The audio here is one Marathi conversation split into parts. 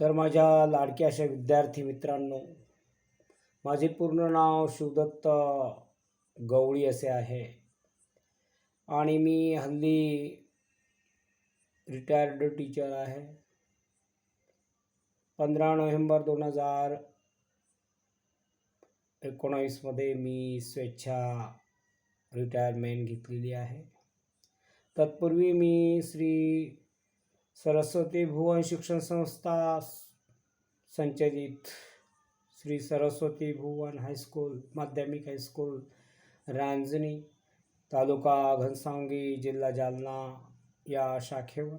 तर माझ्या लाडक्या अशा विद्यार्थी मित्रांनो माझे पूर्ण नाव शिवदत्त गवळी असे आहे. आणि मी हल्ली रिटायर्ड टीचर आहे. पंधरा नोव्हेंबर दोन हजार एकोणावीसमध्ये मी स्वेच्छा रिटायरमेंट घेतलेली आहे. तत्पूर्वी मी श्री सरस्वती भुवन शिक्षण संस्था संचलित श्री सरस्वती भुवन हायस्कूल माध्यमिक हायस्कूल रांजणी तालुका घनसावंगी जिल्हा जालना या शाखेवर।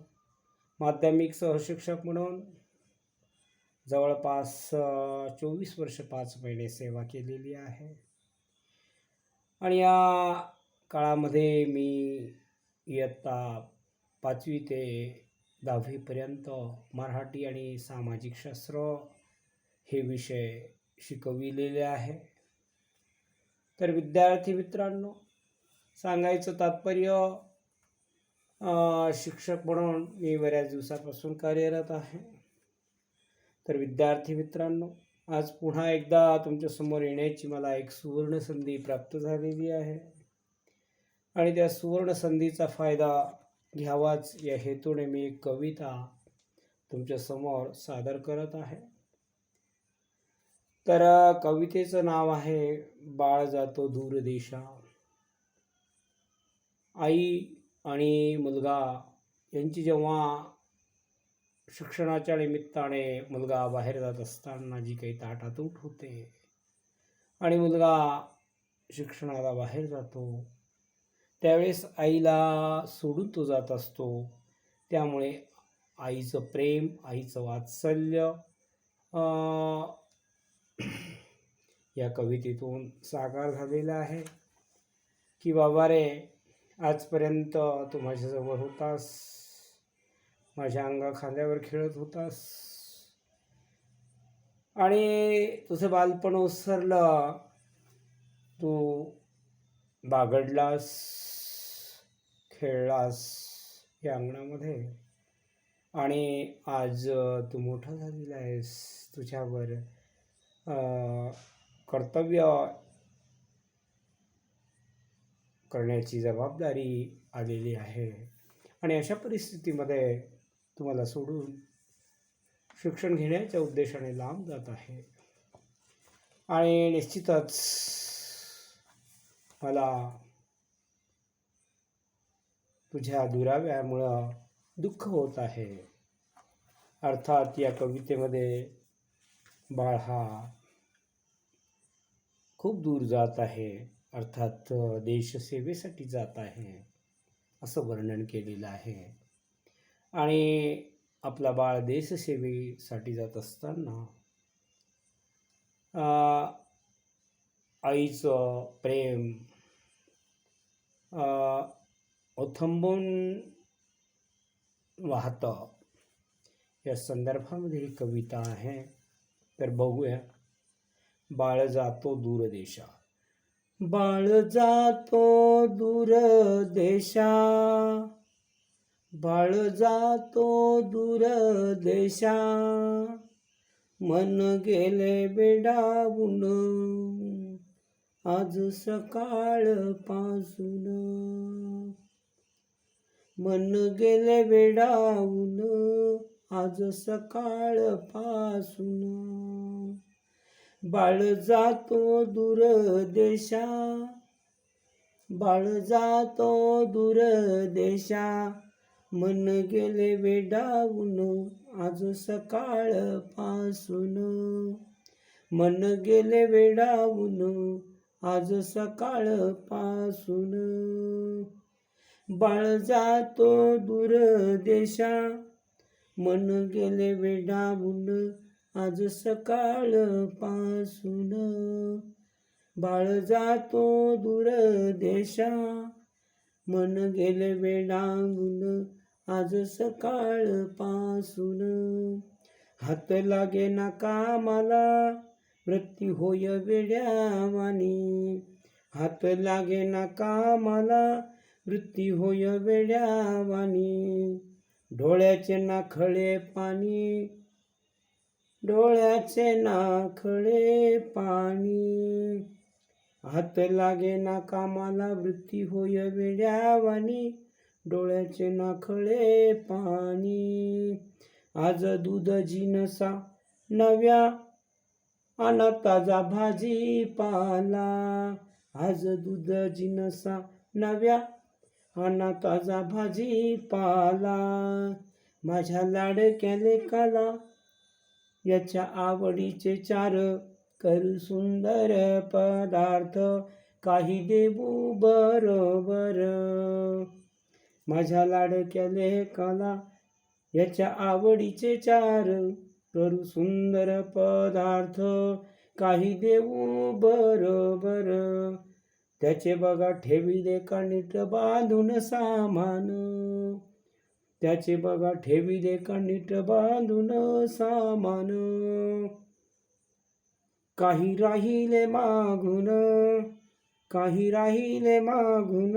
माध्यमिक सहशिक्षक म्हणून जवळपास चोवीस वर्ष पाच महिने सेवा केलेली आहे. आणि या काळामध्ये मी इयत्ता पाचवी ते दहावीपर्यंत मराठी आणि सामाजिक शास्त्र हे विषय शिकविलेले आहे. तर विद्यार्थी मित्रांनो सांगायचं तात्पर्य शिक्षक म्हणून मी बऱ्याच दिवसापासून कार्यरत आहे. तर विद्यार्थी मित्रांनो आज पुन्हा एकदा तुमच्यासमोर येण्याची मला एक सुवर्ण संधी प्राप्त झालेली आहे. आणि त्या सुवर्ण संधीचा फायदा घ्यावाच या हेतूने मी कविता कविता तुमच्यासमोर सादर करत आहे. तर कवितेचं नाव आहे बाळ जातो दूर देशा. आई आणि मुलगा यांची जेव्हा शिक्षणाच्या निमित्ताने मुलगा बाहेर जात असताना जी काही ताटातूट होते आणि मुलगा शिक्षणाला बाहेर जातो त्यावेळेस आईला सोडून तो जात असतो. त्यामुळे आईचं प्रेम आईचं वात्सल्य या कवितेतून साकार झालेला आहे. की बाबा रे आजपर्यंत तू माझ्याजवळ होतास. माझ्या अंगा खांद्यावर खेळत होतास. आणि तुझं बालपण ओसरलं. तू बागडलास. खेळलास या अंगणामध्ये? आणि आज तू मोठा झालेला आहेस तुझ्यावर. कर्तव्य करण्याची जबाबदारी आलेली आहे. आणि अशा परिस्थितीमध्ये तुम्हाला सोडून शिक्षण घेण्याच्या उद्देशाने लांब जात आहे. आणि निश्चितच मला तुझ्या दुराव्यामुळं दुःख होत आहे. अर्थात या कवितेमध्ये बाळ हा खूप दूर जात आहे. अर्थात देशसेवेसाठी जात आहे असं वर्णन केलेलं आहे. आणि आपला बाळ देशसेवेसाठी जात असताना आईचं प्रेम ओथंबून वाहतं. या संदर्भामध्ये ही कविता आहे. तर बघूया. बाळ जातो दूर देशा बाळ जातो दूर देशा बाळ जातो दूर देशा मन गेले बेडावून. आज सकाळपासून. मन गेले वेडावून आज सकाळपासून. बाळ जातो दूर देशा बाळ जातो दूर देशा. मन गेले वेडावून आज सकाळपासून. मन गेले वेडावून आज सकाळपासून. बाळ जातो दूर देशा. मन गेले वेडावून आज सकाळपासून. बाळ जातो दूर देशा. मन गेले वेडावून आज सकाळपासून. हात लागे ना कामाला वृत्ती होय वेड्यावानी हात लागे ना कामाला वृत्ती होय वेड्यावानी. डोळ्याचे नाखळे पाणी. डोळ्याचे नाखळे पाणी. हात लागे ना कामाला वृत्ती होय वेड्यावानी. डोळ्याचे नाखळे पाणी. आज दूध जिनसा नव्या अन ताजा भाजीपाला. आज दूध जिनसा नव्या अन ताजा भाजीपाला माझ्या लाडक्या लेकाला याच्या आवडीचे चार करू सुंदर पदार्थ. काही देऊ बरोबर. माझ्या लाडक्या लेकाला याच्या आवडीचे चार करू सुंदर पदार्थ. काही देऊ बरोबर. त्याचे बघा ठेविले का नीट बांधून सामान? त्याचे बघा ठेविले का नीट बांधून सामान? काही राहिले मागून काही राहिले मागून.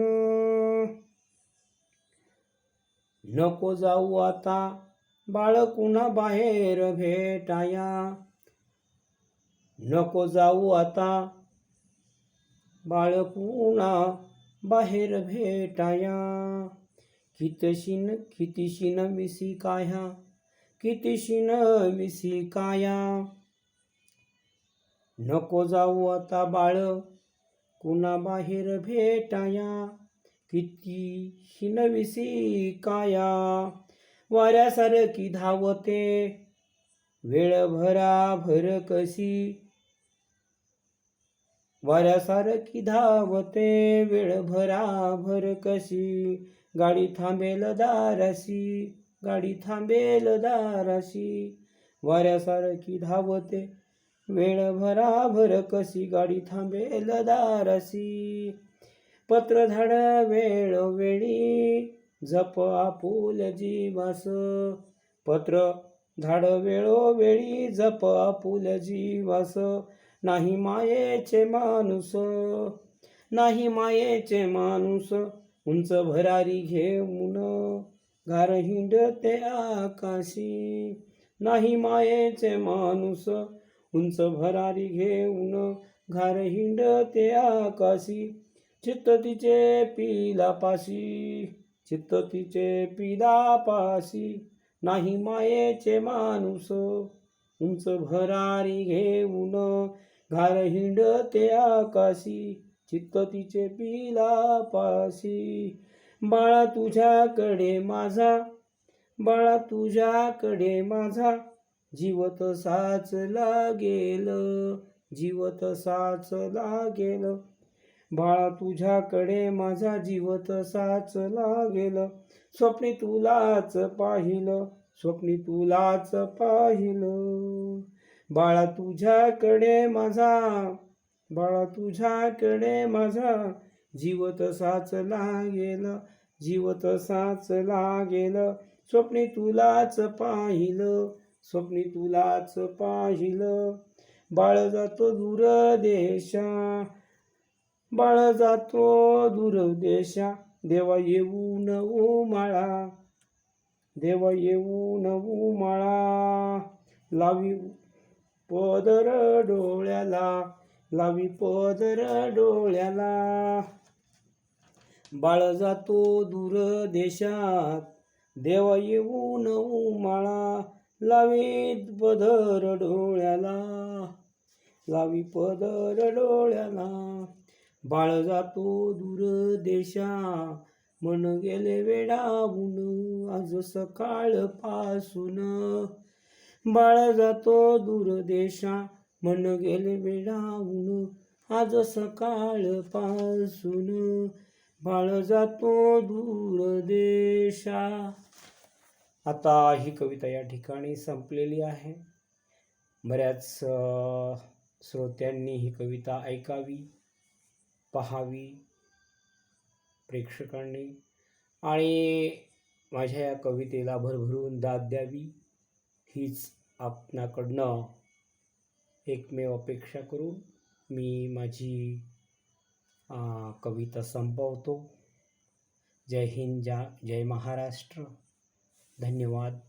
नको जाऊ आता बाळ कुणा बाहेर भेटाया. नको जाऊ आता बाळकुणा बाहेर भेटाया. कितशीन कितीशीन विसी काया कितीशीन विसी काया. नको जाऊ आता बाळ कुणा बाहेर भेटाया. किती शिनविसी काया वाऱ्यासारखी धावते. वेळ भरा भर कशी वाऱ्यासारखी धावते वेळ भराभर कशी? गाडी थांबेल दाराशी गाडी थांबेल दाराशी. वाऱ्यासारखी धावते वेळ भराभर कशी? गाडी थांबेल दाराशी. पत्र झाड वेळोवेळी जप आपुल जीवास. पत्र झाड वेळोवेळी जप आपुल जीवास. नाही मायेचे माणूस नाही मायेचे माणूस उंच भरारी घेऊन गार हिंडते आकाशी. नाही मायेचे माणूस उंच भरारी घेऊन घार हिंडते आकाशी. चित्त तिचे पिलापाशी चित्त तिचे पिलापाशी. नाही मायेचे माणूस उंच भरारी घेऊन घार हिंडते आकाशी चित्त तिचे पिलापाशी. बाळा तुझ्याकडे माझा बाळा तुझ्याकडे माझा. जीवत साच लागेल जीवत साच लागेल. बाळा तुझ्याकडे माझा जीवत साच लागेल. स्वप्नी तुलाच पाहिलं स्वप्नी तुलाच पाहिलं. बाळा तुझ्याकडे माझा बाळा तुझ्याकडे माझा. जीव तसाच लागेल जीव तसाच लागेल. स्वप्नी तुलाच पाहिलं स्वप्नी तुलाच पाहिलं. बाळ जातो दूर देशा बाळ जातो दूर देशा. देवा न उमाळा देवा येऊ न उमाळा. लावी पदर डोळ्याला. लावी पदर डोळ्याला. बाळ जातो दूर देशात. देवा येऊन उमाळा. लावीत पदर डोळ्याला. लावी पदर डोळ्याला. बाळ जातो दूर देशा म्हण गेले वेडावून. आज सकाळपासून बाळ जातो दूर देशा मन गेले वेडावून. आज सकाळपासून बाळ जातो दूर देशा आता ही कविता या ठिकाणी संपलेली आहे. बऱ्याच श्रोत्यांनी ही कविता ऐकावी पहावी प्रेक्षकांनी. आणि माझ्या या कवितेला भरभरून दाद द्यावी. हीच आपणाकडनं एकमेव अपेक्षा करून मी माझी अ, कविता संपवतो जय हिंद जा जय महाराष्ट्र धन्यवाद